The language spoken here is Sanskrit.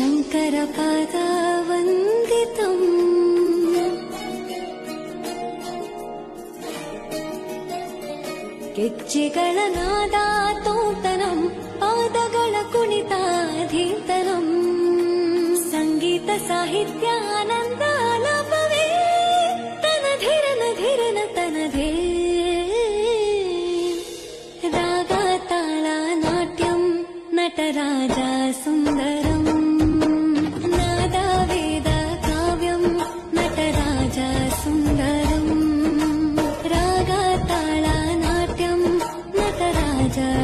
शङ्करपादा वन्दितम् पादगणकुणिताधीतनम् पादगणकुणिताधितरम् सङ्गीतसाहित्यानन्दालपवे तनधिरनधिरन तन धी राधाताला नाट्यं नटराजा सुन्दरम् 的。